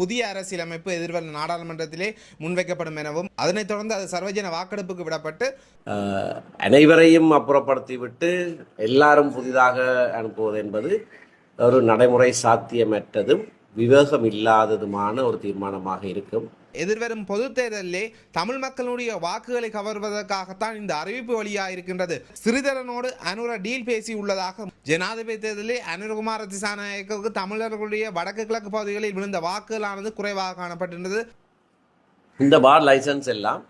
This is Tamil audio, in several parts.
புதிய அரசியலமைப்பு எதிர்வரும் நாடாளுமன்றத்திலே முன்வைக்கப்படும் எனவும் அதனைத் தொடர்ந்து அது சர்வஜன வாக்கெடுப்புக்கு விடப்பட்டு அனைவரையும் அப்புறப்படுத்திவிட்டு எல்லாரும் புதிதாக அனுப்புவது என்பது ஒரு நடைமுறை சாத்தியமற்றதும் விவேகம் இல்லாததுமான ஒரு தீர்மானமாக இருக்கும். எதிர்வரும் பொது தேர்தலிலே தமிழ் மக்களுடைய வாக்குகளை கவர்வதற்காகத்தான் இந்த அறிவிப்பு வழியாக இருக்கின்றது சிறிதரனோடு அனுர டீல் பேசி உள்ளதாக ஜனாதிபதி தேர்தலில் அனுரகுமார திசாநாயக்கவுக்கு தமிழர்களுடைய வடக்கு கிழக்கு பகுதிகளில் விழுந்த வாக்குகளானது குறைவாக காணப்பட்டிருந்தது. இந்த பார் லைசன்ஸ் எல்லாம்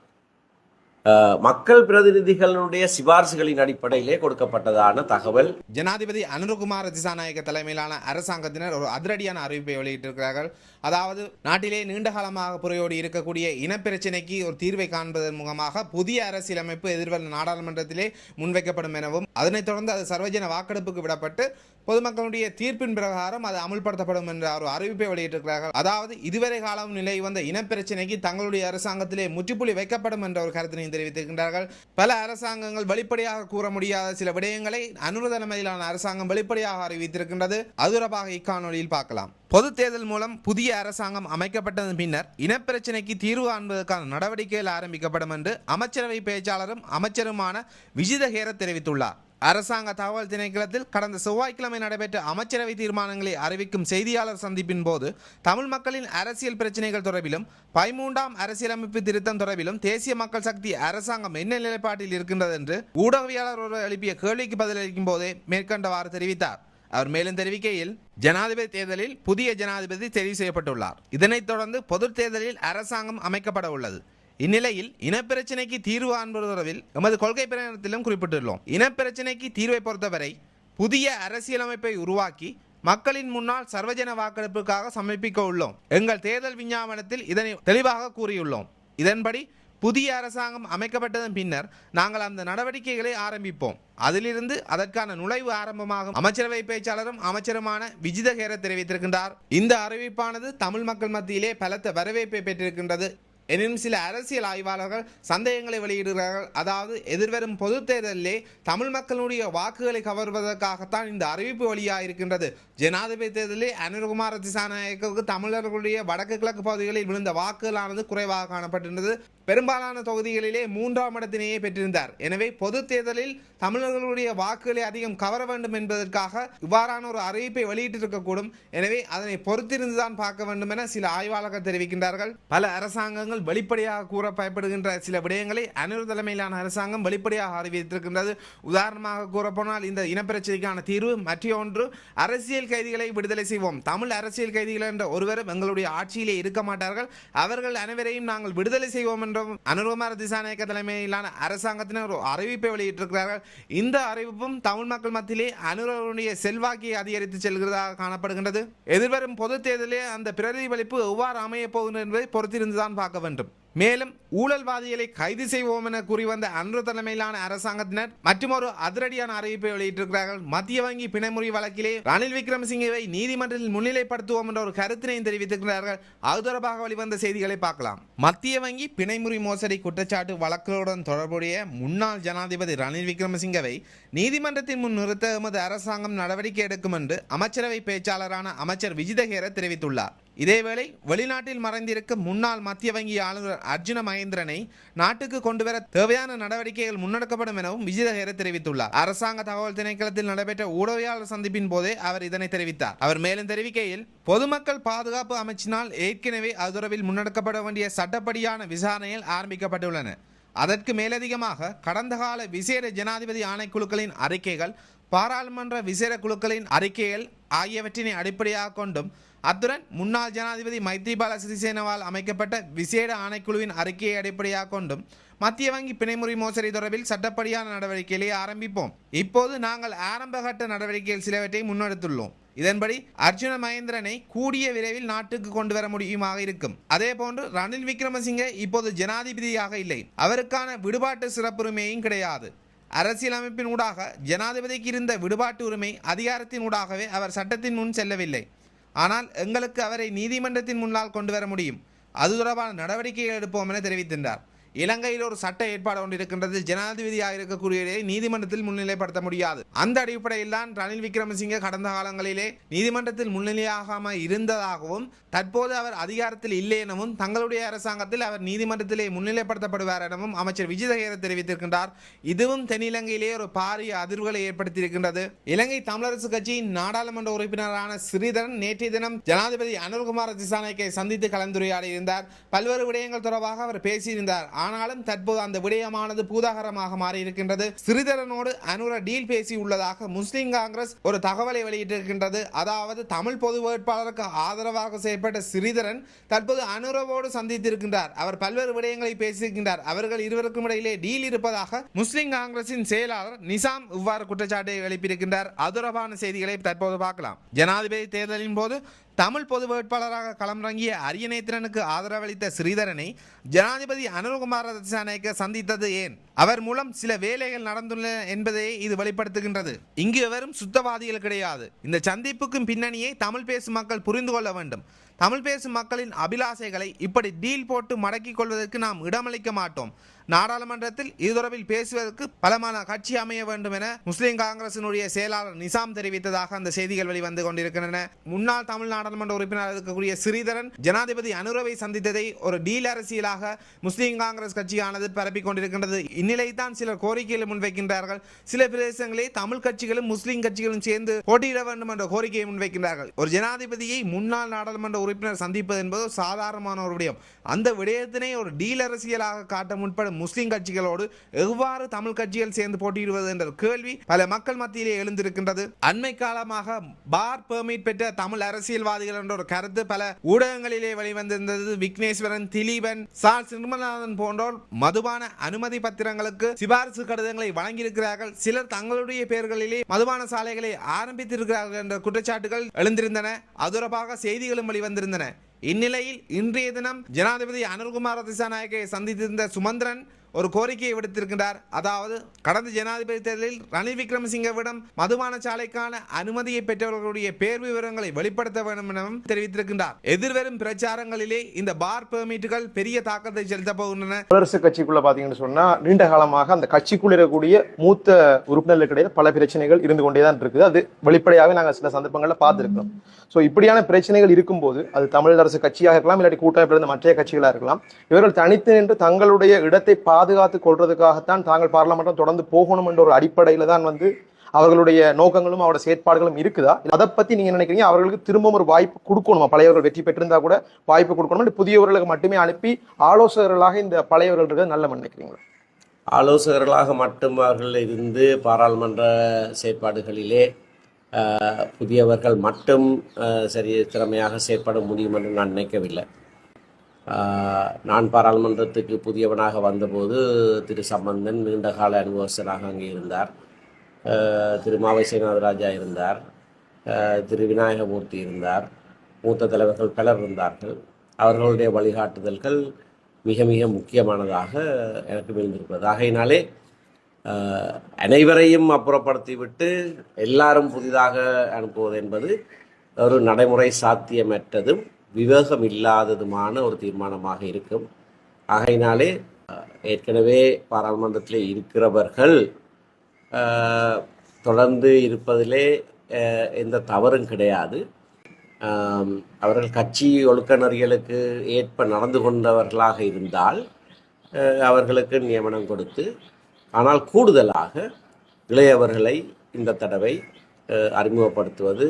மக்கள் பிரதிநிதிகளுடைய சிபாரிசுகளின் அடிப்படையிலே கொடுக்கப்பட்டதான தகவல். ஜனாதிபதி அனுருகுமார் திசாநாயக்க தலைமையிலான அரசாங்கத்தினர் ஒரு அதிரடியான அறிவிப்பை வெளியிட்டிருக்கிறார்கள். அதாவது நாட்டிலே நீண்ட காலமாக இருக்கக்கூடிய இனப்பிரச்சினைக்கு ஒரு தீர்வை காண்பதன் மூலமாக புதிய அரசியலமைப்பு எதிர்வரும் நாடாளுமன்றத்திலே முன்வைக்கப்படும் எனவும் அதனைத் தொடர்ந்து அது சர்வஜன வாக்கெடுப்புக்கு விடப்பட்டு பொதுமக்களுடைய தீர்ப்பின் பிரகாரம் அது அமுல்படுத்தப்படும் என்ற ஒரு அறிவிப்பை வெளியிட்டிருக்கிறார்கள். அதாவது இதுவரை காலம் நிலை வந்த இனப்பிரச்சனைக்கு தங்களுடைய அரசாங்கத்திலே முற்றுப்புள்ளி வைக்கப்படும் என்ற ஒரு கருத்தினையும் தெரிவித்திருக்கின்றார்கள். பல அரசாங்கங்கள் வெளிப்படையாக கூற முடியாத சில விடயங்களை அனுர தலைமையிலான அரசாங்கம் வெளிப்படையாக அறிவித்திருக்கின்றது. அதுரபாக இக்காணொலியில் பார்க்கலாம். பொது தேர்தல் மூலம் புதிய அரசாங்கம் அமைக்கப்பட்டதன் பின்னர் இனப்பிரச்சினைக்கு தீர்வு காண்பதற்கான நடவடிக்கைகள் ஆரம்பிக்கப்படும் என்று அமைச்சரவை பேச்சாளரும் அமைச்சருமான விஜித ஹேர தெரிவித்துள்ளார். அரசாங்க தகவல் திணைக்களத்தில் கடந்த செவ்வாய்க்கிழமை நடைபெற்ற அமைச்சரவை தீர்மானங்களை அறிவிக்கும் செய்தியாளர் சந்திப்பின் போது தமிழ் மக்களின் அரசியல் பிரச்சினைகள் தொடர்பிலும் பதிமூன்றாம் அரசியலமைப்பு திருத்தம் தொடர்பிலும் தேசிய மக்கள் சக்தி அரசாங்கம் என்ன நிலைப்பாட்டில் இருக்கின்றது என்று ஊடகவியாளர் ஒருவர் எழுப்பிய கேள்விக்கு பதிலளிக்கும் போதே மேற்கண்டவாறு தெரிவித்தார். அவர் மேலும் தெரிவிக்கையில் ஜனாதிபதி தேர்தலில் புதிய ஜனாதிபதி தெரிவு செய்யப்பட்டுள்ளார். இதனைத் தொடர்ந்து பொது தேர்தலில் அரசாங்கம் அமைக்கப்பட உள்ளது இந்நிலையில் இனப்பிரச்சினைக்கு தீர்வு காண்பது தொடர்பில் எமது கொள்கை பிரகடனத்திலும் குறிப்பிட்டுள்ளோம். இனப்பிரச்சினைக்கு தீர்வை பொறுத்தவரை புதிய அரசியலமைப்பை உருவாக்கி மக்களின் முன்னால் சர்வஜன வாக்கெடுப்புக்காக சமர்ப்பிக்க உள்ளோம். எங்கள் தேர்தல் விஞ்ஞாபனத்தில் இதனை தெளிவாக கூறியுள்ளோம். இதன்படி புதிய அரசாங்கம் அமைக்கப்பட்டதன் பின்னர் நாங்கள் அந்த நடவடிக்கைகளை ஆரம்பிப்போம். அதிலிருந்து அதற்கான நுழைவு ஆரம்பமாகும். அமைச்சரவை பேச்சாளரும் அமைச்சருமான விஜித ஹேர தெரிவித்திருக்கின்றார். இந்த அறிவிப்பானது தமிழ் மக்கள் மத்தியிலே பலத்த வரவேற்பை பெற்றிருக்கின்றது. எனினும் சில அரசியல் ஆய்வாளர்கள் சந்தேகங்களை வெளியிடுகிறார்கள். அதாவது எதிர்வரும் பொதுத் தேர்தலிலே தமிழ் மக்களுடைய வாக்குகளை கவர்வதற்காகத்தான் இந்த அறிவிப்பு வழியாக இருக்கின்றது ஜனாதிபதி தேர்தலில் அனுரகுமார திசாநாயக்கவுக்கு தமிழர்களுடைய வடக்கு கிழக்கு பகுதிகளில் விழுந்த வாக்குகளானது குறைவாக காணப்பட்டிருந்தது. பெரும்பாலான தொகுதிகளிலே மூன்றாம் இடத்தினையே பெற்றிருந்தார். எனவே பொது தேர்தலில் தமிழர்களுடைய வாக்குகளை அதிகம் கவர வேண்டும் என்பதற்காக இவ்வாறான ஒரு அறிவிப்பை வெளியிட்டிருக்கக்கூடும். எனவே அதனை பொறுத்திருந்துதான் பார்க்க வேண்டும் என சில ஆய்வாளர்கள் தெரிவிக்கின்றார்கள். பல அரசாங்கங்கள் வெளிப்படையாக கூற பயப்படுகின்ற சில விடயங்களை அனிரு தலைமையிலான அரசாங்கம் வெளிப்படையாக அறிவித்திருக்கின்றது. உதாரணமாக கூறப்போனால் இந்த இனப்பிரச்சனைக்கான தீர்வு மற்ற ஒன்று அரசியல் கைதிகளை விடுதலை செய்வோம். தமிழ் அரசியல் கைதிகள் என்ற ஒருவரும் எங்களுடைய ஆட்சியிலே இருக்க மாட்டார்கள். அவர்கள் அனைவரையும் நாங்கள் விடுதலை செய்வோம் என்றும் அனுர்குமார திசாநாயக்க தலைமையிலான அரசாங்கத்தினர் ஒரு அறிவிப்பை வெளியிட்டிருக்கிறார்கள். இந்த அறிவிப்பும் தமிழ் மக்கள் மத்தியிலே அனுரனுடைய செல்வாக்கை அதிகரித்து செல்கிறதாக காணப்படுகின்றது. எதிர்வரும் பொதுத் தேர்தலில் அந்த பிரதிபலிப்பு எவ்வாறு அமையப் போகிறது என்பதை பொறுத்திருந்துதான் பார்க்க வேண்டும். மேலும் ஊழல்வாதிகளை கைது செய்வோம் என கூறி வந்த அன்று தலைமையிலான அரசாங்கத்தினர் மற்றொரு அதிரடியான அறிவிப்பை வெளியிட்டிருக்கிறார்கள். மத்திய வங்கி பிணைமுறை வழக்கிலே ரணில் விக்ரமசிங்கவை நீதிமன்றத்தில் முன்னிலைப்படுத்துவோம் என்ற ஒரு கருத்தினையும் தெரிவித்திருக்கிறார்கள். அது தொடர்பாக வெளிவந்த செய்திகளை பார்க்கலாம். மத்திய வங்கி பிணைமுறை மோசடி குற்றச்சாட்டு வழக்குகளுடன் தொடர்புடைய முன்னாள் ஜனாதிபதி ரணில் விக்ரமசிங்கவை நீதிமன்றத்தின் முன் நிறுத்த எமது அரசாங்கம் நடவடிக்கை எடுக்கும் என்று அமைச்சரவை பேச்சாளரான அமைச்சர் விஜிதஹேர தெரிவித்துள்ளார். இதேவேளை வெளிநாட்டில் மறைந்திருக்கும் முன்னாள் மத்திய வங்கி ஆளுநர் அர்ஜுன மகேந்திரனை நாட்டுக்கு கொண்டுவர தேவையான நடவடிக்கைகள் முன்னெடுக்கப்படும் எனவும் விஜயதஹேர தெரிவித்துள்ளார். அரசாங்க தகவல் திணைக்களத்தில் நடைபெற்ற ஊடகவியாளர் சந்திப்பின் போதே அவர் இதனை தெரிவித்தார். அவர் மேலும் தெரிவிக்கையில் பொதுமக்கள் பாதுகாப்பு அமைச்சினால் ஏற்கனவே அதுரவில் முன்னெடுக்கப்பட வேண்டிய சட்டப்படியான விசாரணைகள் ஆரம்பிக்கப்பட்டுள்ளன. அதற்கு மேலதிகமாக கடந்த கால விசேட ஜனாதிபதி ஆணைக்குழுக்களின் அறிக்கைகள் பாராளுமன்ற விசேட குழுக்களின் அறிக்கைகள் ஆகியவற்றினை அடிப்படையாக கொண்டும் அத்துடன் முன்னாள் ஜனாதிபதி மைத்ரிபால சிறிசேனவால் அமைக்கப்பட்ட விசேட ஆணைக்குழுவின் அறிக்கையை அடிப்படையாக கொண்டும் மத்திய வங்கி பிணைமுறை மோசடி தொடர்பில் சட்டப்படியான நடவடிக்கைகளை ஆரம்பிப்போம். இப்போது நாங்கள் ஆரம்பகட்ட நடவடிக்கைகள் சிலவற்றை முன்னெடுத்துள்ளோம். இதன்படி அர்ஜுன மகேந்திரனை கூடிய விரைவில் நாட்டுக்கு கொண்டு வர முடியுமாக இருக்கும். அதே போன்று ரணில் விக்ரமசிங்கே இப்போது ஜனாதிபதியாக இல்லை. அவருக்கான விடுபாட்டு சிறப்புரிமையும் கிடையாது. அரசியலமைப்பின் ஊடாக ஜனாதிபதிக்கு இருந்த விடுபாட்டு உரிமை அதிகாரத்தின் ஊடாகவே அவர் சட்டத்தின் முன் செல்லவில்லை. ஆனால் எங்களுக்கு அவரை நீதிமன்றத்தின் முன்னால் கொண்டு வர முடியும். அது தொடர்பான நடவடிக்கைகள் எடுப்போம் என தெரிவித்திருந்தார். இலங்கையில் ஒரு சட்ட ஏற்பாடு ஒன்று இருக்கின்றது. ஜனாதிபதியாக இருக்கக்கூடியவரை நீதிமன்றத்தில் முன்னிலைப்படுத்த முடியாது. அந்த அடிப்படையில் தான் ரணில் விக்ரமசிங்கே கடந்த காலங்களிலே நீதிமன்றத்தில் முன்னிலையாகாம இருந்ததாகவும் தற்போது அவர் அதிகாரத்தில் இல்லை எனவும் தங்களுடைய அரசாங்கத்தில் அவர் நீதிமன்றத்திலே முன்னிலைப்படுத்தப்படுவார் எனவும் அமைச்சர் விஜயதகேர தெரிவித்திருக்கின்றார். இதுவும் தென்னிலங்கையிலே ஒரு பாரிய அதிர்வுகளை ஏற்படுத்தியிருக்கின்றது. இலங்கை தமிழரசு கட்சியின் நாடாளுமன்ற உறுப்பினரான ஸ்ரீதரன் நேற்றைய தினம் ஜனாதிபதி அனுர்குமார் திசாநாயக்கை சந்தித்து கலந்துரையாடி இருந்தார் பல்வேறு விடயங்கள் தொடர்பாக அவர் பேசியிருந்தார். ஆனாலும் தற்போது அந்த விடயமானது பூதாகரமாக மாறியிருக்கின்றது. சிறிதரனோடு அனுர டீல் பேசி உள்ளதாக முஸ்லிம் காங்கிரஸ் ஒரு தகவலை வெளியிட்டிருக்கின்றது. அதாவது தமிழ் பொது வேட்பாளருக்கு ஆதரவாக செயற்பட்ட சிறிதரன் தற்போது அனுரவோடு சந்தித்திருக்கின்றார். அவர் பல்வேறு விடயங்களை பேசியிருக்கின்றார். அவர்கள் இருவருக்கும் இடையிலே டீல் இருப்பதாக முஸ்லிம் காங்கிரசின் செயலாளர் நிசாம் இவ்வாறு குற்றச்சாட்டை எழுப்பியிருக்கின்றார். அது தொடர்பான செய்திகளை தற்போது பார்க்கலாம். ஜனாதிபதி தேர்தலின் போது தமிழ் பொது வேட்பாளராக களமிறங்கிய அரியநேத்திரனுக்கு ஆதரவளித்த ஸ்ரீதரனை ஜனாதிபதி அனுர்குமார திசாநாயக்க சந்தித்தது ஏன்? அவர் மூலம் சில வேலைகள் நடந்துள்ளன என்பதை இது வெளிப்படுத்துகின்றது. இங்கு வெறும் சுத்தவாதிகள் கிடையாது. இந்த சந்திப்புக்கும் பின்னணியை தமிழ் பேசும் மக்கள் புரிந்து கொள்ள வேண்டும். தமிழ் பேசும் மக்களின் அபிலாசைகளை இப்படி டீல் போட்டு மடக்கிக் கொள்வதற்கு நாம் இடமளிக்க மாட்டோம். நாடாளுமன்றத்தில் இது தொடர்பில் பேசுவதற்கு பலமான கட்சி அமைய வேண்டும் என முஸ்லிம் காங்கிரசினுடைய செயலாளர் நிசாம் தெரிவித்ததாக அந்த செய்திகள் வெளிவந்து கொண்டிருக்கின்றன. முன்னாள் தமிழ் நாடாளுமன்ற உறுப்பினர் இருக்கக்கூடிய ஸ்ரீதரன் ஜனாதிபதி அனுரவை சந்தித்ததை ஒரு டீல் அரசியலாக முஸ்லிம் காங்கிரஸ் கட்சியானது பரப்பிக் கொண்டிருக்கின்றது. இந்நிலைத்தான் சிலர் கோரிக்கைகளை முன்வைக்கின்றார்கள். சில பிரதேசங்களில் தமிழ் கட்சிகளும் முஸ்லிம் கட்சிகளும் சேர்ந்து போட்டியிட வேண்டும் என்ற கோரிக்கையை முன்வைக்கின்றார்கள். ஒரு ஜனாதிபதியை முன்னாள் நாடாளுமன்ற உறுப்பினர் சந்திப்பது என்பது சாதாரணமான ஒரு விடயம். அந்த விடயத்தினை ஒரு டீல் அரசியலாக காட்ட முற்படும் முஸ்லிம் கட்சிகளோடு எவ்வாறு தமிழ் கட்சிகள் சேர்ந்து போட்டியிடுவது என்ற கேள்வி பல மக்கள் மத்தியிலே எழுந்திருக்கின்றது. அண்மை காலமாக பார் பெர்மிட் பெற்ற தமிழ் அரசியல்வாதிகள் என்ற ஒரு கருத்து பல ஊடகங்களிலே வெளிவந்திருந்தது. விக்னேஸ்வரன் திலீபன் சால் சிறுமநாதன் போன்றோர் மதுபான அனுமதி பத்திரங்கள் பத்திரங்களுக்கு சிபாரிசு கடிதங்களை வழங்கியிருக்கிறார்கள். சிலர் தங்களுடைய பெயர்களிலே மதுபான சாலைகளை ஆரம்பித்திருக்கிறார்கள் என்ற குற்றச்சாட்டுகள் எழுந்திருந்தன. அதுரபாக செய்திகளும் வெளிவந்திருந்தன. இந்நிலையில் இன்றைய தினம் ஜனாதிபதி அனுர்குமார் திசாநாயகை சந்தித்திருந்த சுமந்திரன் ஒரு கோரிக்கையை விடுத்திருக்கின்றார். அதாவது கடந்த ஜனாதிபதி தேர்தலில் ரணில் விக்ரமசிங்கவிடம் மதுபான சாலைக்கான அனுமதியை பெற்றவர்களுடைய பேர் விவரங்களை வெளிப்படுத்த வேண்டும் எனவும் தெரிவித்திருக்கின்றார். எதிர்வரும் பிரச்சாரங்களிலே இந்த பார் பெர்மிட்டுகள் பெரிய தாக்கத்தை செலுத்த போகின்றன. தமிழரசு கட்சிக்குள்ள பாத்தீங்கன்னு சொன்னா நீண்ட காலமாக அந்த கட்சிக்குள் இருக்கக்கூடிய மூத்த உறுப்பினர்களுக்கிடையில் பல பிரச்சனைகள் இருந்து கொண்டே தான் இருக்குது. அது வெளிப்படையாகவே நாங்கள் சில சந்தர்ப்பங்களில் பார்த்துருக்கோம் ஸோ இப்படியான பிரச்சனைகள் இருக்கும்போது அது தமிழரசு கட்சியாக இருக்கலாம் இல்லாட்டி கூட்டமைப்பில் இருந்த மற்ற கட்சிகளாக இருக்கலாம் இவர்கள் தனித்து நின்று தங்களுடைய இடத்தை பாதுகாத்து கொள்றதுக்காகத்தான் தாங்கள் பாராளுமன்றம் தொடர்ந்து போகணும் என்ற ஒரு அடிப்படையில தான் வந்து அவர்களுடைய நோக்கங்களும் அவரோட செயற்பாடுகளும் இருக்குதா? அதை பத்தி நீங்க நினைக்கிறீங்க? அவர்களுக்கு திரும்பவும் ஒரு வாய்ப்பு கொடுக்கணுமா? பழையவர்கள் வெற்றி பெற்றிருந்தா கூட வாய்ப்பு கொடுக்கணும்? புதியவர்களுக்கு மட்டுமே அனுப்பி ஆலோசகர்களாக இந்த பழையவர்கள் இருக்கிறது நல்ல நினைக்கிறீங்களா? ஆலோசகர்களாக மட்டும் அவர்கள் இருந்து பாராளுமன்ற செயற்பாடுகளிலே புதியவர்கள் மட்டும் சரி திறமையாக செயற்பட முடியும் என்று நான் நினைக்கவில்லை. நான் பாராளுமன்றத்துக்கு புதியவனாக வந்தபோது திரு சம்பந்தன் நீண்டகால அனுபவஸ்தராக அங்கே இருந்தார். திரு மாவை சேனாதராஜா இருந்தார் திரு விநாயகமூர்த்தி இருந்தார். மூத்த தலைவர்கள் பலர் இருந்தார்கள். அவர்களுடைய வழிகாட்டுதல்கள் மிக மிக முக்கியமானதாக எனக்கு விழுந்திருக்கிறது. ஆகையினாலே அனைவரையும் அப்புறப்படுத்திவிட்டு எல்லாரும் புதிதாக அனுப்புவது என்பது ஒரு நடைமுறை சாத்தியமற்றதும் விவேகம் இல்லாததுமான ஒரு தீர்மானமாக இருக்கும். ஆகையினாலே ஏற்கனவே பாராளுமன்றத்தில் இருக்கிறவர்கள் தொடர்ந்து இருப்பதிலே எந்த தவறும் கிடையாது. அவர்கள் கட்சி ஒழுக்க நெறிகளுக்கு ஏற்ப நடந்து கொண்டவர்களாக இருந்தால் அவர்களுக்கு நியமனம் கொடுத்து ஆனால் கூடுதலாக இளையவர்களை இந்த தடவை அறிமுகப்படுத்துவது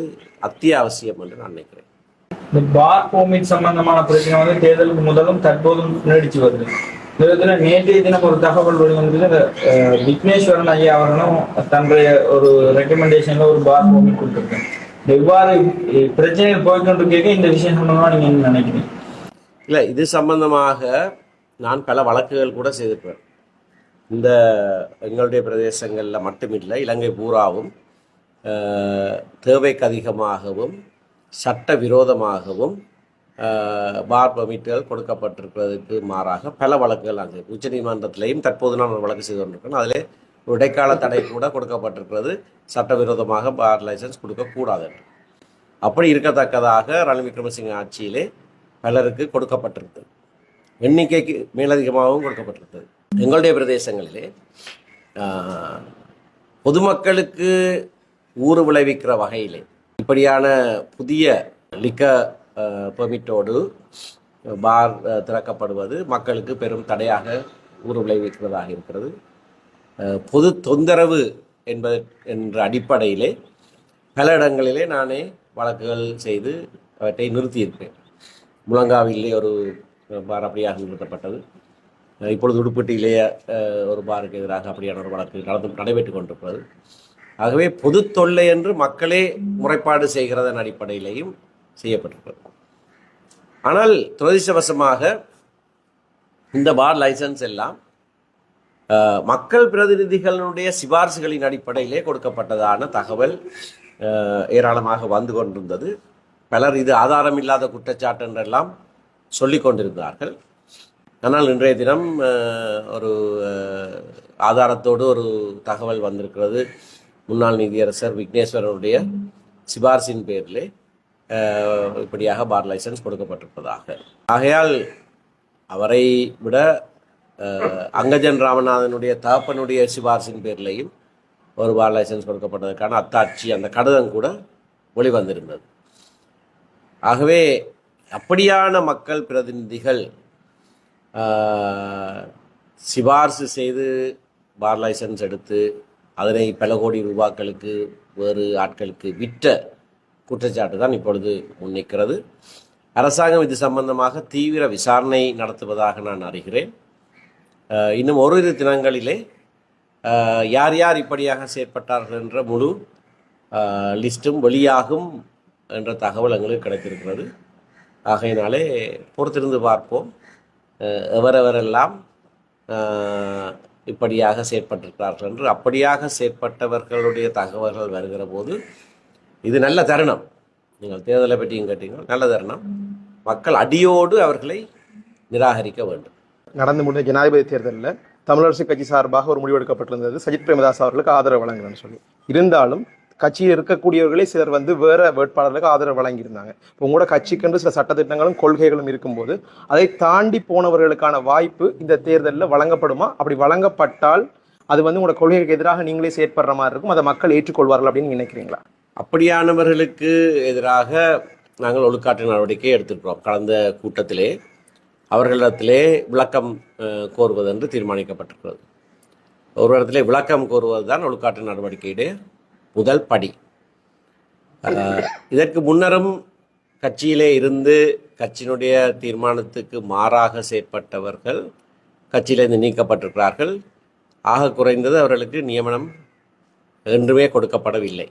அத்தியாவசியம் என்று நான் நினைக்கிறேன். இந்த பார் கோமிட் சம்பந்தமான பிரச்சனை வந்து தேர்தலுக்கு முதலும் தற்போதும் நீடிச்சு வருது. இந்த விதத்துல நேற்றைய தினம் ஒரு தகவல் வெளிவந்தது. விக்னேஸ்வரன் ஐயா அவர்களும் தன்னுடைய ஒரு ரெக்கமெண்டேஷன்ல ஒரு பார் கோமிட் கொடுத்துருக்கேன் எவ்வாறு பிரச்சனைகள் போய்கொண்டு கேட்க இந்த விஷயம் சம்பந்தமா நீங்க என்ன நினைக்கிறீங்க? இல்லை இது சம்பந்தமாக நான் பல வழக்குகள் கூட செய்திருப்பேன். இந்த எங்களுடைய பிரதேசங்களில் மட்டுமில்லை இலங்கை பூராவும் தேவைக்கு அதிகமாகவும் சட்ட விரோதமாகவும் பார் பர்மிட்டுகள் கொடுக்கப்பட்டிருக்கிறதுக்கு மாறாக பல வழக்குகள் அங்கே உச்சநீதிமன்றத்திலையும் தற்போது நான் வழக்கு செய்து கொண்டிருக்கேன். அதிலே ஒரு இடைக்கால தடை கூட கொடுக்கப்பட்டிருக்கிறது. சட்டவிரோதமாக பார் லைசன்ஸ் கொடுக்கக்கூடாது என்று. அப்படி இருக்கத்தக்கதாக ரணில் விக்ரமசிங்க ஆட்சியிலே பலருக்கு கொடுக்கப்பட்டிருக்கு எண்ணிக்கைக்கு மேலதிகமாகவும் கொடுக்கப்பட்டிருக்கு எங்களுடைய பிரதேசங்களிலே பொதுமக்களுக்கு ஊறு விளைவிக்கிற வகையிலே இப்படியான புதிய லிக்க பெர்மிட்டோடு பார் திறக்கப்படுவது மக்களுக்கு பெரும் தடையாக ஊறு விளைவிக்கிறதாக இருக்கிறது. பொது தொந்தரவு என்பது என்ற அடிப்படையிலே பல இடங்களிலே நானே வழக்குகள் செய்து அவற்றை நிறுத்தியிருப்பேன். முழங்காவிலே ஒரு பார் அப்படியாக நிறுத்தப்பட்டது. இப்பொழுது உடுப்பட்டியிலேயே ஒரு பாருக்கு எதிராக அப்படியான ஒரு வழக்கு நடந்து நடைபெற்று கொண்டிருக்கிறது. ஆகவே பொது தொல்லை என்று மக்களே முறைப்பாடு செய்கிறதன் அடிப்படையிலேயும் செய்யப்பட்டிருக்கிறது ஆனால் துரதிர்ஷ்டவசமாக இந்த பார் லைசன்ஸ் எல்லாம் மக்கள் பிரதிநிதிகளுடைய சிபார்சுகளின் அடிப்படையிலே கொடுக்கப்பட்டதான தகவல் ஏராளமாக வந்து கொண்டிருந்தது. பலர் இது ஆதாரம் இல்லாத குற்றச்சாட்டு என்றெல்லாம் சொல்லி கொண்டிருந்தார்கள். ஆனால் இன்றைய தினம் ஒரு ஆதாரத்தோடு ஒரு தகவல் வந்திருக்கிறது. முன்னாள் நீதியரசர் விக்னேஸ்வரனுடைய சிபார்சின் பேரிலே இப்படியாக பார் லைசன்ஸ் கொடுக்கப்பட்டிருப்பதாக. ஆகையால் அவரை விட அங்கஜன் ராமநாதனுடைய தகப்பனுடைய சிபார்சின் பேர்லையும் ஒரு பார் லைசன்ஸ் கொடுக்கப்பட்டதற்கான அத்தாட்சி அந்த கடிதம் கூட வெளிவந்திருந்தது. ஆகவே அப்படியான மக்கள் பிரதிநிதிகள் சிபார்சு செய்து பார் லைசன்ஸ் எடுத்து அதனை பல கோடி ரூபாக்களுக்கு வேறு ஆட்களுக்கு விற்ற குற்றச்சாட்டு தான் இப்பொழுது முன்னிற்கிறது அரசாங்கம் இது சம்பந்தமாக தீவிர விசாரணை நடத்துவதாக நான் அறிகிறேன். இன்னும் ஓரிரு தினங்களிலே யார் யார் இப்படியாக செயற்பட்டார்கள் என்ற முழு லிஸ்ட்டும் வெளியாகும் என்ற தகவல் எங்களுக்கு கிடைத்திருக்கிறது. ஆகையினாலே பொறுத்திருந்து பார்ப்போம். எவரெவரெல்லாம் இப்படியாக செயற்பட்டிருக்கிறார்கள் என்று அப்படியாக செயற்பட்டவர்களுடைய தகவல்கள் வருகிற போது இது நல்ல தருணம். நீங்கள் தேர்தலை பற்றியும் கேட்டீங்க நல்ல தருணம். மக்கள் அடியோடு அவர்களை நிராகரிக்க வேண்டும். நடந்து முடிந்த ஜனாதிபதி தேர்தலில் தமிழரசு கட்சி சார்பாக ஒரு முடிவு எடுக்கப்பட்டிருந்தது. சஜித் பிரேமதாஸ் அவர்களுக்கு ஆதரவு வழங்கணும்னு சொல்லி. இருந்தாலும் கட்சியில் இருக்கக்கூடியவர்களே சிலர் வந்து வேற வேட்பாளர்களுக்கு ஆதரவு வழங்கியிருந்தாங்க. இப்போ உங்களோட கட்சிக்கென்று சில சட்டத்திட்டங்களும் கொள்கைகளும் இருக்கும்போது அதை தாண்டி போனவர்களுக்கான வாய்ப்பு இந்த தேர்தலில் வழங்கப்படுமா? அப்படி வழங்கப்பட்டால் அது வந்து உங்களோட கொள்கைக்கு எதிராக நீங்களே செயற்படுற மாதிரி இருக்கும். அதை மக்கள் ஏற்றுக்கொள்வார்கள் அப்படின்னு நினைக்கிறீங்களா? அப்படியானவர்களுக்கு எதிராக நாங்கள் ஒழுக்காற்று நடவடிக்கை எடுத்திருக்கிறோம். கடந்த கூட்டத்திலே அவர்களிடத்திலே விளக்கம் கோருவதென்று கோருவது என்று தீர்மானிக்கப்பட்டிருக்கிறது. ஒரு இடத்திலே விளக்கம் கோருவது தான் ஒழுக்காற்று நடவடிக்கையுடைய முதல் படி. இதற்கு முன்னரும் கட்சியிலே இருந்து கட்சியினுடைய தீர்மானத்துக்கு மாறாக செயற்பட்டவர்கள் கட்சியிலிருந்து நீக்கப்பட்டிருக்கிறார்கள். ஆக குறைந்தது அவர்களுக்கு நியமனம் என்றுமே கொடுக்கப்படவில்லை.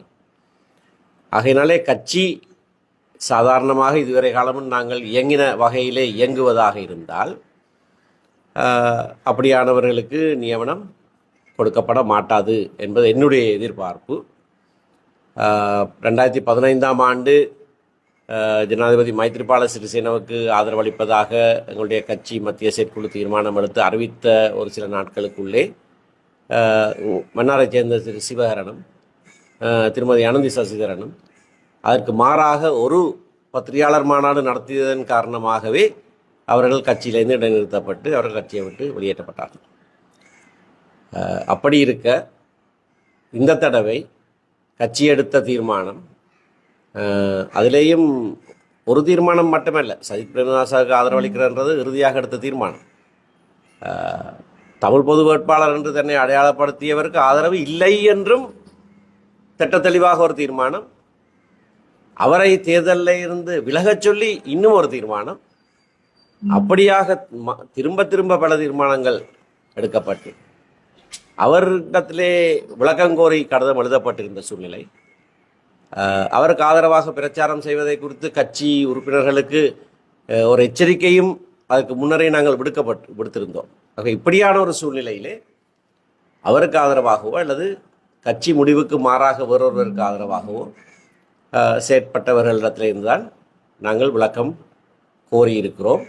ஆகையினாலே கட்சி சாதாரணமாக இதுவரை காலமும் நாங்கள் இயங்கின வகையிலே இயங்குவதாக இருந்தால் அப்படியானவர்களுக்கு நியமனம் கொடுக்கப்பட மாட்டாது என்பது என்னுடைய எதிர்பார்ப்பு. ரெண்டாயிரத்தி பதினைந்தாம் ஆண்டு ஜனாதிபதி மைத்ரிபால சிறிசேனவுக்கு ஆதரவளிப்பதாக எங்களுடைய கட்சி மத்திய செயற்குழு தீர்மானம் எடுத்து அறிவித்த ஒரு சில நாட்களுக்குள்ளே மன்னாரை சேர்ந்த திரு சிவகரனும் திருமதி அனந்தி சசிதரனும் அதற்கு மாறாக ஒரு பத்திரிகையாளர் மாநாடு நடத்தியதன் காரணமாகவே அவர்கள் கட்சியிலேருந்து இடைநிறுத்தப்பட்டு அவர்கள் கட்சியை விட்டு வெளியேற்றப்பட்டார்கள். அப்படி இருக்க இந்த தடவை கட்சி எடுத்த தீர்மானம் அதிலேயும் ஒரு தீர்மானம் மட்டுமல்ல. சஜித் பிரேமதாசாவுக்கு ஆதரவளிக்கிறன்றது இறுதியாக எடுத்த தீர்மானம். தமிழ் பொது வேட்பாளர் என்று தன்னை அடையாளப்படுத்தியவருக்கு ஆதரவு இல்லை என்றும் திட்ட தெளிவாக ஒரு தீர்மானம். அவரை தேர்தலில் இருந்து விலகச் சொல்லி இன்னும் ஒரு தீர்மானம். அப்படியாக திரும்ப திரும்ப பல தீர்மானங்கள் எடுக்கப்பட்டு. அவரிடத்திலே விளக்கங்கோரி கடிதம் எழுதப்பட்டிருந்த சூழ்நிலை. அவருக்கு ஆதரவாக பிரச்சாரம் செய்வதை குறித்து கட்சி உறுப்பினர்களுக்கு ஒரு எச்சரிக்கையும் அதுக்கு முன்னரே நாங்கள் விடுக்கப்பட்டு விடுத்திருந்தோம். ஆக இப்படியான ஒரு சூழ்நிலையிலே அவருக்கு ஆதரவாகவோ அல்லது கட்சி முடிவுக்கு மாறாக வேறொருவருக்கு ஆதரவாகவோ அஹ், செயற்பட்டவர்களிடத்திலிருந்து தான் நாங்கள் விளக்கம் கோரியிருக்கிறோம்.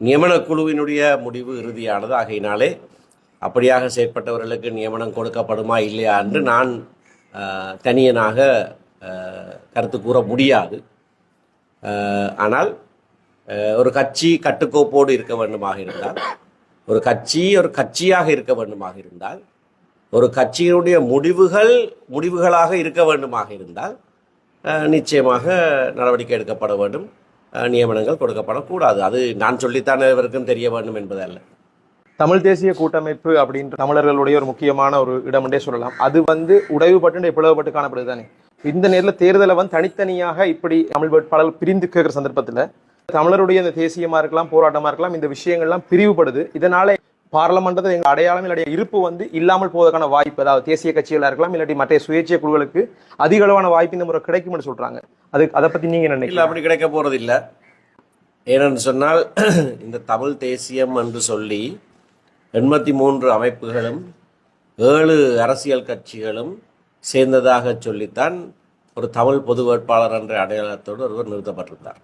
நியமனக்குழுவினுடைய குழுவினுடைய முடிவு இறுதியானது. ஆகையினாலே அப்படியாக செயற்பட்டவர்களுக்கு நியமனம் கொடுக்கப்படுமா இல்லையா என்று நான் தனியனாக கருத்து கூற முடியாது. ஆனால் ஒரு கட்சி கட்டுக்கோப்போடு இருக்க வேண்டுமாக இருந்தால் ஒரு கட்சி ஒரு கட்சியாக இருக்க வேண்டுமாக இருந்தால் ஒரு கட்சியினுடைய முடிவுகள் முடிவுகளாக இருக்க வேண்டுமாக இருந்தால் நிச்சயமாக நடவடிக்கை எடுக்கப்பட வேண்டும். நியமனங்கள் கொடுக்கப்படக்கூடாது. அது நான் சொல்லித்தான் இவருக்கும் தெரிய வேண்டும் என்பதல்ல. தமிழ் தேசிய கூட்டமைப்பு அப்படின்ற தமிழர்களுடைய ஒரு முக்கியமான ஒரு இடம் சொல்லலாம். அது வந்து உடைவுபட்டு பிளவுபட்டு காணப்படுது தானே இந்த நேரில் தேர்தலை வந்து தனித்தனியாக இப்படி தமிழ் வேட்பாளர்கள் பிரிந்து கேட்குற சந்தர்ப்பத்தில் தமிழருடைய இந்த தேசியமாக இருக்கலாம் போராட்டமாக இருக்கலாம் இந்த விஷயங்கள்லாம் பிரிவுபடுது. இதனால பார்லமெண்டத்தில் எங்கள் அடையாளம் இல்லாடைய இருப்பு வந்து இல்லாமல் போவதற்கான வாய்ப்பு அதாவது தேசிய கட்சிகளாக இருக்கலாம் இல்லாட்டி மற்ற சுயேட்சை குழுக்களுக்கு அதிக அளவான வாய்ப்பு இந்த முறை கிடைக்கும்னு சொல்றாங்க. அது அதை பத்தி நீங்க நினைக்கல அப்படி கிடைக்க போகிறது இல்லை ஏனென்று சொன்னால் இந்த தமிழ் தேசியம் என்று சொல்லி எண்பத்தி மூன்று அமைப்புகளும் ஏழு அரசியல் கட்சிகளும் சேர்ந்ததாக சொல்லித்தான் ஒரு தமிழ் பொது வேட்பாளர் என்ற அடையாளத்தோடு ஒருவர் நிறுத்தப்பட்டிருந்தார்.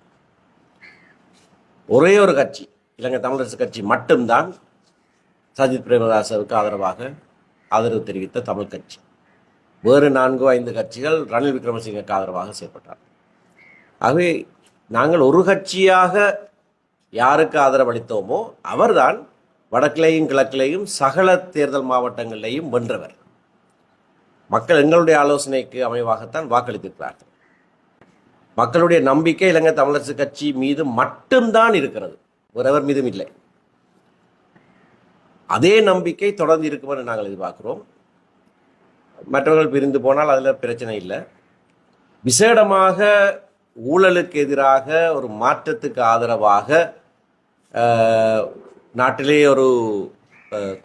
ஒரே ஒரு கட்சி இலங்கை தமிழரசு கட்சி மட்டும்தான் சஜித் பிரேமதாசருக்கு ஆதரவாக ஆதரவு தெரிவித்த தமிழ் கட்சி. வேறு நான்கு ஐந்து கட்சிகள் ரணில் விக்ரமசிங்கக்கு ஆதரவாக செயல்பட்டார் ஆகவே நாங்கள் ஒரு கட்சியாக யாருக்கு ஆதரவளித்தோமோ அவர்தான் வடக்கிலேயும் கிழக்கிலேயும் சகல தேர்தல் மாவட்டங்களிலேயும் வென்றவர். மக்கள் எங்களுடைய ஆலோசனைக்கு அமைவாகத்தான் வாக்களித்திருக்கிறார்கள். மக்களுடைய நம்பிக்கை இலங்கை தமிழரசு கட்சி மீது மட்டும்தான் இருக்கிறது. ஒருவர் மீதும் இல்லை. அதே நம்பிக்கை தொடர்ந்து இருக்கும் என்று நாங்கள் எதிர்பார்க்கிறோம். மற்றவர்கள் பிரிந்து போனால் அதில் பிரச்சனை இல்லை. விசேடமாக ஊழலுக்கு எதிராக ஒரு மாற்றத்துக்கு ஆதரவாக நாட்டிலே ஒரு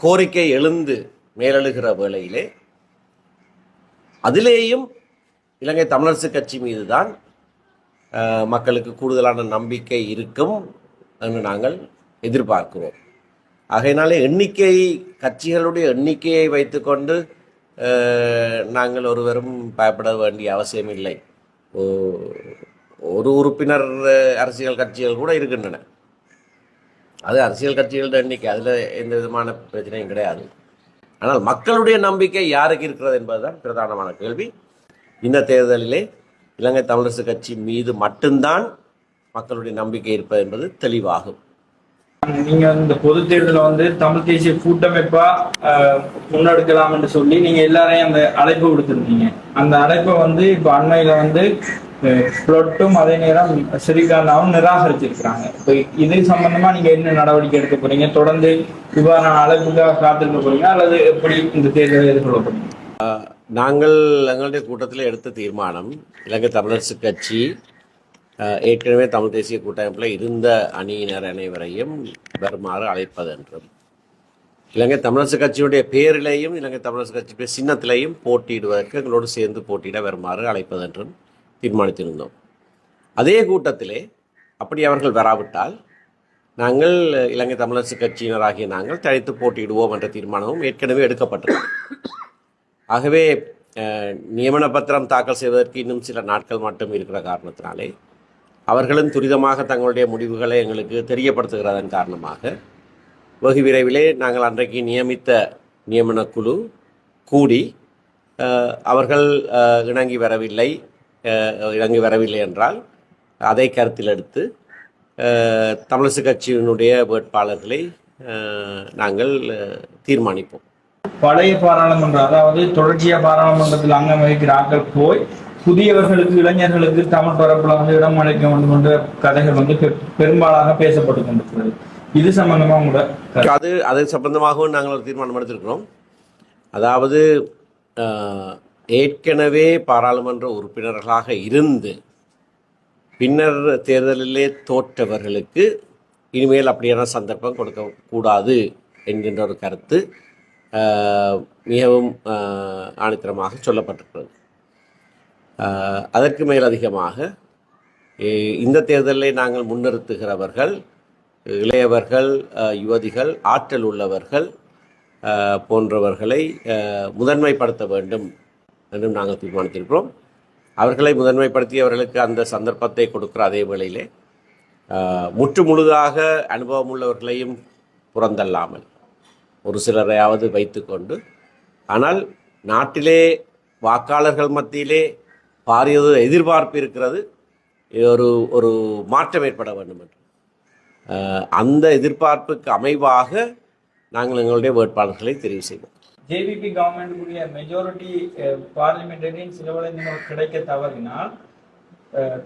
கோரிக்கை எழுந்து மேலெழுகிற வேளையிலே அதிலேயும் இலங்கை தமிழரசு கட்சி மீது தான் மக்களுக்கு கூடுதலான நம்பிக்கை இருக்கும் என்று நாங்கள் எதிர்பார்க்கிறோம். ஆகையினாலே எண்ணிக்கை கட்சிகளுடைய எண்ணிக்கையை வைத்துக்கொண்டு நாங்கள் ஒருவரும் பயப்பட வேண்டிய அவசியம் இல்லை. ஒரு உறுப்பினர் அரசியல் கட்சிகள் கூட இருக்கின்றன. அது அரசியல் கட்சிகளோட எண்ணிக்கை அதில் எந்த விதமான பிரச்சனையும் கிடையாது. ஆனால் மக்களுடைய நம்பிக்கை யாருக்கு இருக்கிறது என்பதுதான் பிரதானமான கேள்வி. இந்த தேர்தலிலே இலங்கை தமிழரசு கட்சி மீது மட்டும்தான் மக்களுடைய நம்பிக்கை இருப்பது என்பது தெளிவாகும். நீங்க இந்த பொது தேர்தலில் வந்து தமிழ் தேசிய கூட்டமைப்பா முன்னெடுக்கலாம் என்று சொல்லி நீங்க எல்லாரையும் அந்த அழைப்பு விடுத்திருந்தீங்க. அந்த அழைப்பை வந்து இப்ப அண்மையில வந்து புலட்டும் அதே நேரம் ஸ்ரீகாந்தாவும் நிராகரிச்சிருக்கிறாங்க. இப்போ இது சம்பந்தமா நீங்க என்ன நடவடிக்கை எடுக்க போறீங்க? தொடர்ந்து இவ்வாறான அழைப்புக்காக காத்திருக்க போறீங்க அல்லது எப்படி இந்த தேர்தலை எதிர்கொள்ள போறீங்க? நாங்கள் எங்களுடைய கூட்டத்தில் எடுத்த தீர்மானம் இலங்கை தமிழரசு கட்சி அஹ், ஏற்கனவே தமிழ் தேசிய கூட்டமைப்பில் இருந்த அணியினர் அனைவரையும் வருமாறு அழைப்பதென்றும் இலங்கை தமிழரசு கட்சியுடைய பேரிலேயும் இலங்கை தமிழரசு கட்சியுடைய சின்னத்திலையும் போட்டியிடுவதற்கு எங்களோடு சேர்ந்து போட்டியிட வருமாறு அழைப்பதென்றும் தீர்மானித்திருந்தோம். அதே கூட்டத்திலே அப்படி அவர்கள் வராவிட்டால் நாங்கள் இலங்கை தமிழரசு கட்சியினராகிய நாங்கள் தழைத்து போட்டியிடுவோம் என்ற தீர்மானமும் ஏற்கனவே எடுக்கப்பட்டது. ஆகவே நியமன பத்திரம் தாக்கல் செய்வதற்கு இன்னும் சில நாட்கள் மட்டும் இருக்கிற காரணத்தினாலே அவர்களும் துரிதமாக தங்களுடைய முடிவுகளை எங்களுக்கு தெரியப்படுத்துகிறதன் காரணமாக வெகு விரைவிலே நாங்கள் அன்றைக்கு நியமித்த நியமன குழு கூடி அவர்கள் இணங்கி வரவில்லை. அஹ், இணங்கி வரவில்லை என்றால் அதை கருத்தில் எடுத்து அஹ், தமிழரசு கட்சியினுடைய வேட்பாளர்களை நாங்கள் தீர்மானிப்போம். பழைய பாராளுமன்றம் அதாவது தொடர்ச்சியா பாராளுமன்றத்தில் அங்கம் வகிக்கிற ஆட்கள் போய் புதியவர்களுக்கு இளைஞர்களுக்கு தமிழ் பரப்புல வந்து இடம் அளிக்க வேண்டும் என்ற கதைகள் வந்து பெரும்பாலாக பேசப்பட்டு கொண்டிருக்கிறது. இது சம்பந்தமா உங்களோட கருத்து? அது அது சம்பந்தமாகவும் நாங்கள் ஒரு தீர்மானம் எடுத்திருக்கிறோம். அதாவது ஏற்கனவே பாராளுமன்ற உறுப்பினர்களாக இருந்து பின்னர் தேர்தலிலே தோற்றவர்களுக்கு இனிமேல் அப்படியான சந்தர்ப்பம் கொடுக்கக்கூடாது என்கின்ற ஒரு கருத்து மிகவும் ஆணித்தரமாக சொல்லப்பட்டிருக்கிறது. அதற்கு மேலதிகமாக இந்த தேர்தலில் நாங்கள் முன்னிறுத்துகிறவர்கள் இளையவர்கள் யுவதிகள் ஆற்றல் உள்ளவர்கள் போன்றவர்களை முதன்மைப்படுத்த வேண்டும் என்றும் நாங்கள் தீர்மானித்திருக்கிறோம். அவர்களை முதன்மைப்படுத்தி அவர்களுக்கு அந்த சந்தர்ப்பத்தை கொடுக்குற அதே வேளையிலே முற்று முழுதாக அனுபவம் உள்ளவர்களையும் புறந்தள்ளாமல் ஒரு சிலரையாவது வைத்துக்கொண்டு ஆனால் நாட்டிலே வாக்காளர்கள் மத்தியிலே பாரியது எதிர்பார்ப்பு இருக்கிறது. ஒரு ஒரு மாற்றம் ஏற்பட வேண்டும் என்று. அந்த எதிர்பார்ப்புக்கு அமைவாக நாங்கள் எங்களுடைய வேட்பாளர்களை தெரிவு செய்வோம். ஜேபிபி கவர்மெண்ட்டுக்குரிய மெஜாரிட்டி பார்லிமெண்டரியின் சிலவழிந்து கிடைக்க தவறினால்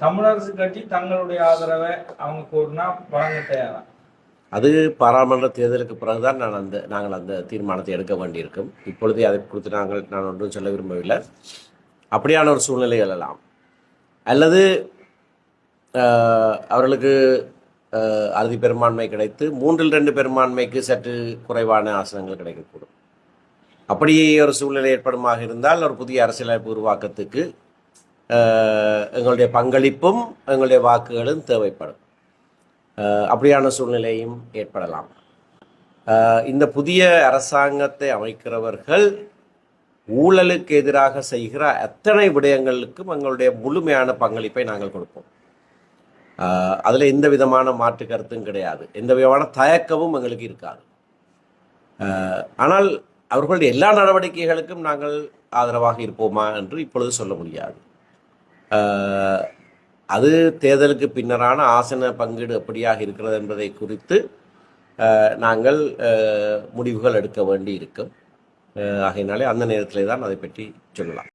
தமிழரசு கட்சி தங்களுடைய ஆதரவை அவங்க கூறினா வழங்க தயாரா? அது பாராளுமன்ற தேர்தலுக்கு பிறகுதான் நான் அந்த நாங்கள் அந்த தீர்மானத்தை எடுக்க வேண்டியிருக்கும். இப்பொழுதே அதை குறித்து நாங்கள் நான் ஒன்றும் சொல்ல விரும்பவில்லை. அப்படியான ஒரு சூழ்நிலை எழலாம். அல்லது அவர்களுக்கு அறுதி பெரும்பான்மை கிடைத்து மூன்றில் ரெண்டு பெரும்பான்மைக்கு சற்று குறைவான ஆசனங்கள் கிடைக்கக்கூடும். அப்படி ஒரு சூழ்நிலை ஏற்படுமாக இருந்தால் ஒரு புதிய அரசியலமைப்பு உருவாக்கத்துக்கு எங்களுடைய பங்களிப்பும் எங்களுடைய வாக்குகளும் தேவைப்படும். அப்படியான சூழ்நிலையும் ஏற்படலாம். இந்த புதிய அரசாங்கத்தை அமைக்கிறவர்கள் ஊழலுக்கு எதிராக செய்கிற அத்தனை விடயங்களுக்கும் எங்களுடைய முழுமையான பங்களிப்பை நாங்கள் கொடுப்போம். அதில் எந்த விதமான மாற்று கருத்தும் கிடையாது. எந்த விதமான தயக்கமும் எங்களுக்கு இருக்காது. ஆனால் அவர்களுடைய எல்லா நடவடிக்கைகளுக்கும் நாங்கள் ஆதரவாக இருப்போமா என்று இப்பொழுது சொல்ல முடியாது. அது தேர்தலுக்கு பின்னரான ஆசன பங்கீடு எப்படியாக இருக்கிறது என்பதை குறித்து நாங்கள் முடிவுகள் எடுக்க வேண்டி இருக்கும் ஆகையினாலே அந்த நேரத்திலே தான் அதை பற்றி சொல்லலாம்.